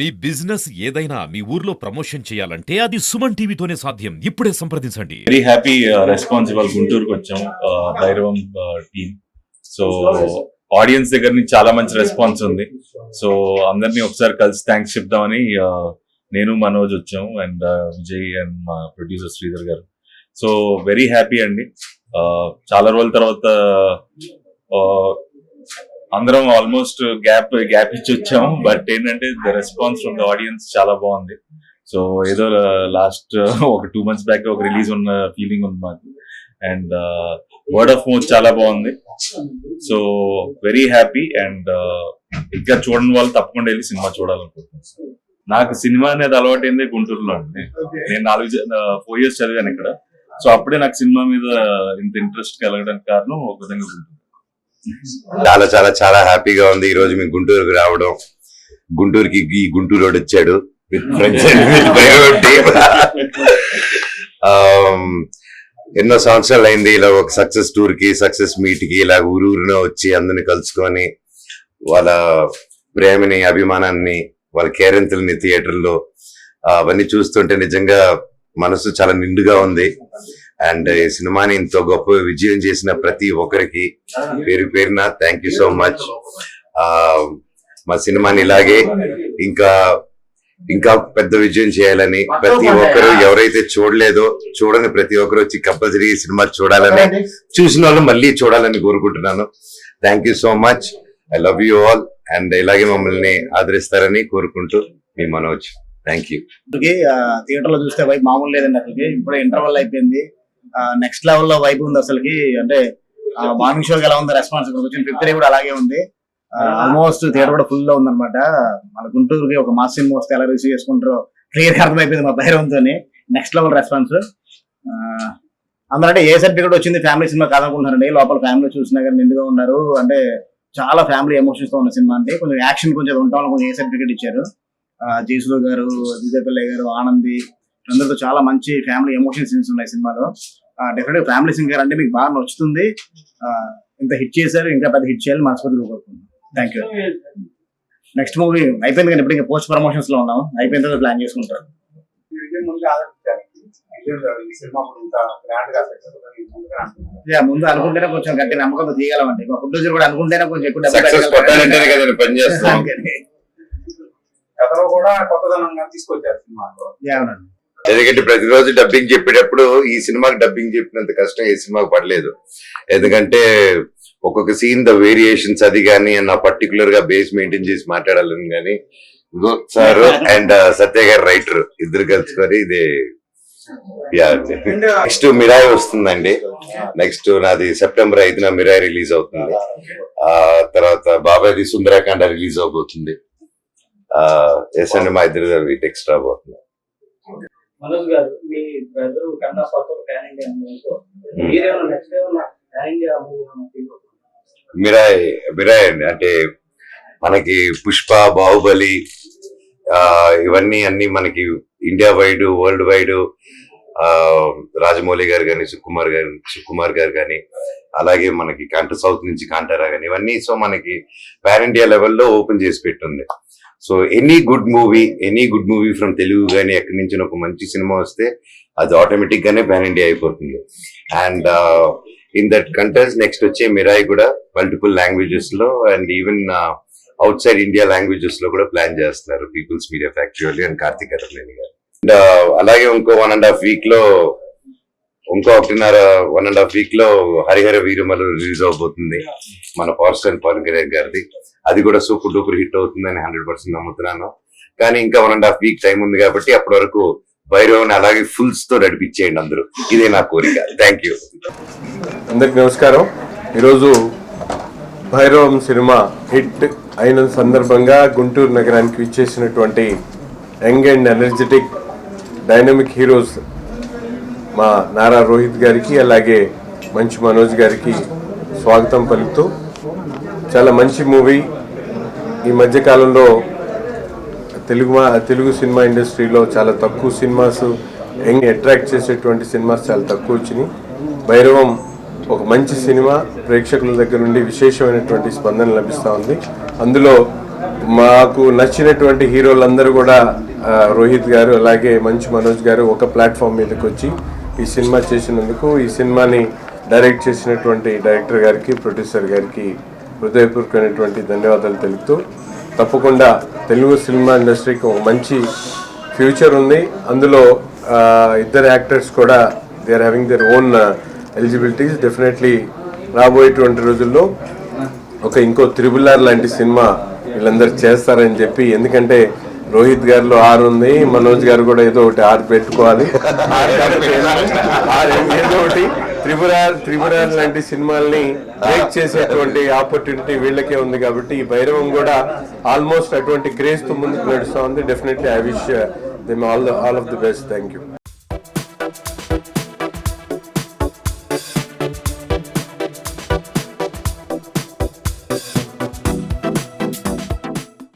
మీ business ఏదైనా మీ ఊర్లో promotion చేయాలంటే అది సుమన్ టీవీతోనే సాధ్యం. ఇప్పుడే సంప్రదించండి. వెరీ హ్యాపీ రెస్పాన్సిబుల్ గుంటూరుకి వచ్చాం. Uh, Bhairavam team so audience దగ్గర నుంచి చాలా మంచి రెస్పాన్స్ ఉంది. సో అందరినీ ఒకసారి కలిసి థ్యాంక్స్ చెప్దామని uh, నేను మనోజ్ వచ్చాము అండ్ uh, విజయ్ అండ్ మా ప్రొడ్యూసర్ శ్రీధర్ గారు. సో వెరీ హ్యాపీ అండి. చాలా రోజుల తర్వాత అందరం ఆల్మోస్ట్ గ్యాప్ గ్యాప్ ఇచ్చి వచ్చాము బట్ ఏంటంటే the response from the audience చాలా బాగుంది. సో ఏదో uh, లాస్ట్ ఒక టూ మంత్స్ బ్యాక్ ఒక రిలీజ్ ఉన్న ఫీలింగ్ ఉంది మాకు. అండ్ వర్డ్ ఆఫ్ మౌత్ చాలా బాగుంది. సో వెరీ హ్యాపీ అండ్ ఇంకా చూడని వాళ్ళు తప్పకుండా వెళ్ళి సినిమా చూడాలనుకుంటున్నాను. నాకు సినిమా అనేది అలవాటైంది గుంటూరులో అండి. నేను నాలుగు ఫోర్ ఇయర్స్ uh, చదివాను ఇక్కడ. సో అప్పుడే నాకు సినిమా మీద ఇంత ఇంట్రెస్ట్ కలగడానికి కారణం ఒక విధంగా గుంటూరు. చాలా చాలా చాలా హ్యాపీగా ఉంది. ఈ రోజు మేము గుంటూరుకి రావడం. గుంటూరుకి ఈ గుంటూరు వచ్చాడు. విత్ ఫ్రెండ్స్ um, ఎన్నో సంవత్సరాలు అయింది ఇలా ఒక సక్సెస్ టూర్కి సక్సెస్ మీట్కి ఇలా ఊరు ఊరిన వచ్చి అందరిని కలుసుకొని వాళ్ళ ప్రేమని అభిమానాన్ని వాళ్ళ కేరింతల్ని థియేటర్లో అవన్నీ చూస్తుంటే నిజంగా మనసు చాలా నిండుగా ఉంది. అండ్ ఈ సినిమాని ఇంత గొప్ప విజయం చేసిన ప్రతి ఒక్కరికి పేరు పేరున థ్యాంక్ యూ సో మచ్ మా సినిమాని ఇలాగే ఇంకా ఇంకా పెద్ద విజయం చేయాలని ప్రతి ఒక్కరు ఎవరైతే చూడలేదో చూడని ప్రతి ఒక్కరు వచ్చి కంపల్సరీ సినిమా చూడాలని చూసిన వాళ్ళు మళ్ళీ చూడాలని కోరుకుంటున్నాను. Thank you so much I love you all and ఇలాగే మమ్మల్ని ఆదరిస్తారని కోరుకుంటూ మీ మనోజ్. థ్యాంక్ యూ థియేటర్లో చూస్తే మామూలు లేదండి అసలుకి. ఇప్పుడు ఇంటర్వల్ అయిపోయింది. నెక్స్ట్ లెవెల్లో వైపు ఉంది అసలుకి. అంటే మార్నింగ్ షోకి ఎలా ఉంది రెస్పాన్స్ వచ్చిన ఫిఫ్త్ డే కూడా అలాగే ఉంది. ఆల్మోస్ట్ థియేటర్ కూడా ఫుల్లో ఉందన్నమాట. మన గుంటూరుకి ఒక మాస్ సినిమా వస్తే ఎలా రిసీవ్ చేసుకుంటారో క్లియర్గా అర్థమైపోయింది మా భైరవంతో నెక్స్ట్ లెవెల్ రెస్పాన్స్ అందరంటే ఏ సర్టిఫికేట్ వచ్చింది ఫ్యామిలీ సినిమా కాదనుకుంటున్నారండి. లోపల ఫ్యామిలీ చూసినా కానీ నిండుగా ఉన్నారు. అంటే చాలా ఫ్యామిలీ ఎమోషన్స్తో ఉన్న సినిమా అంటే కొంచెం యాక్షన్ కొంచెం ఉంటాం కొంచెం ఏ సర్టిఫికేట్ ఇచ్చారు? జయసులు గారు దివ్య పిల్లయ్య గారు ఆనంది అందరితో చాలా మంచి ఫ్యామిలీ ఎమోషన్ సీన్స్ ఉన్నాయి సినిమాలో డెఫినెట్ ఫ్యామిలీ సింగర్ అంటే మీకు బాగా నచ్చుతుంది. ఆ, ఇంత హిట్ చేశారు ఇంకా పెద్ద హిట్ చేయాలి మనస్ఫూర్తిగా కోరుకుంటున్నాను థ్యాంక్ యూ నెక్స్ట్ మూవీ అయిపోయింది కానీ ఇప్పుడు ఇంకా పోస్ట్ ప్రమోషన్స్లో ఉన్నాం. అయిపోయిన తర్వాత ప్లాన్ చేసుకుంటారు. యా, ముందు అనుకుంటేనే కొంచెం గట్టి నమ్మకంతో తీయగలమండి. మా ప్రొడ్యూసర్ కూడా అనుకుంటేనే కొంచెం ఎక్కువ డబ్బులు కూడా కొత్తదనంగా తీసుకొచ్చారు సినిమాలో. ఎందుకంటే ప్రతిరోజు డబ్బింగ్ చెప్పేటప్పుడు ఈ సినిమాకి డబ్బింగ్ చెప్పినంత కష్టం ఏ సినిమాకి పడలేదు. ఎందుకంటే ఒక్కొక్క సీన్ ద వేరియేషన్స్ అది కానీ నా పర్టికులర్గా బేస్ మెయింటైన్ చేసి మాట్లాడాలని కానీ సార్ అండ్ uh, సత్య గారు రైటర్ ఇద్దరు కలుసుకొని ఇది నెక్స్ట్ మిరాయి వస్తుందండి. నెక్స్ట్ నాది సెప్టెంబర్ ఐదున మిరాయి రిలీజ్ అవుతుంది. ఆ తర్వాత బాబాయ్ది సుందరాకాండ రిలీజ్ అవబోతుంది. ఎస్ అండి మా ఇద్దరు టెక్స్ట్ రాబోతుంది. మనోజ్ గారు మీ బ్రదర్ కన్నా పాత్ర ప్యాన్ ఇండియా మూవీతో మీరేమన్నా నెక్స్ట్ ఏమన్నా pan India movie Mirai Mirai అండి అంటే మనకి పుష్ప బాహుబలి ఇవన్నీ అన్ని మనకి ఇండియా వైడ్ వరల్డ్ వైడ్ ఆ రాజమౌళి గారు కానీ సుకుమార్ గారు సుకుమార్ గారు కానీ అలాగే మనకి కాంట సౌత్ నుంచి కాంటారా కానీ ఇవన్నీ సో మనకి పాన్ ఇండియా లెవెల్లో ఓపెన్ చేసి పెట్టింది. So any good movie any good movie from Telugu కానీ ఎక్కడి నుంచి ఒక మంచి సినిమా వస్తే అది ఆటోమేటిక్ గానే పాన్ ఇండియా అయిపోతుంది. And in that contest next వచ్చే మిరాయి కూడా మల్టిపుల్ లాంగ్వేజెస్లో and even outside India లాంగ్వేజెస్లో కూడా ప్లాన్ చేస్తున్నారు peoples media factory and Karthik Araleni గారు. అండ్ uh, అలాగే ఇంకో వన్ అండ్ హాఫ్ వీక్లో ఇంకో ఒకటిన్నర వన్ అండ్ హాఫ్ వీక్లో హరిహర వీరుమలు రిలీజ్ అవబోతుంది. మన పవర్ స్టార్ పవన్ కళ్యాణ్ గారిది. అది కూడా సూపర్ డూపర్ హిట్ అవుతుందని హండ్రెడ్ పర్సెంట్ నమ్ముతున్నాను. కానీ ఇంకా one and half week time ఉంది కాబట్టి అప్పటి వరకు భైరవన్ అలాగే ఫుల్స్తో నడిపించేయండి అందరూ. ఇదే నా కోరిక. థ్యాంక్ యూ అందరికి నమస్కారం. ఈరోజు భైరవం సినిమా హిట్ అయిన సందర్భంగా గుంటూరు నగరానికి విచ్చేసినటువంటి young and energetic dynamic heroes మా నారా రోహిత్ గారికి అలాగే మంచి మనోజ్ గారికి స్వాగతం పలుకుతూ చాలా మంచి మూవీ. ఈ మధ్యకాలంలో తెలుగు మా- తెలుగు సినిమా ఇండస్ట్రీలో చాలా తక్కువ సినిమాస్ యంగ్ అట్రాక్ట్ చేసేటువంటి సినిమాస్ చాలా తక్కువ వచ్చినాయి. భైరవం ఒక మంచి సినిమా ప్రేక్షకుల దగ్గర నుండి విశేషమైనటువంటి స్పందన లభిస్తూ ఉంది. అందులో మాకు నచ్చినటువంటి హీరోలందరూ కూడా రోహిత్ గారు అలాగే మంచు మనోజ్ గారు ఒక ప్లాట్ఫామ్ మీదకి వచ్చి ఈ సినిమా చేసినందుకు ఈ సినిమాని డైరెక్ట్ చేసినటువంటి డైరెక్టర్ గారికి ప్రొడ్యూసర్ గారికి హృదయపూర్వకమైనటువంటి ధన్యవాదాలు తెలుపుతూ తప్పకుండా తెలుగు సినిమా ఇండస్ట్రీకి ఒక మంచి ఫ్యూచర్ ఉంది. అందులో ఇద్దరు యాక్టర్స్ కూడా they are having their own eligibilities definitely రాబోయేటువంటి రోజుల్లో ఒక ఇంకో త్రిబుల్ ఆర్ లాంటి సినిమా వీళ్ళందరూ చేస్తారని చెప్పి ఎందుకంటే రోహిత్ గారిలో ఆరు ఉంది మనోజ్ గారు కూడా ఏదో ఒకటి ఆరు పెట్టుకోవాలి. ఏదో ఒకటి. త్రిపుర త్రిపుర లాంటి సినిమాల్ని బ్రేక్ చేసేటువంటి ఆపర్చునిటీ వీళ్ళకే ఉంది కాబట్టి ఈ భైరవం కూడా ఆల్మోస్ట్ అటువంటి క్రేజ్తో ముందుకు నడుస్తూ ఉంది. Definitely I wish them all all of the best thank you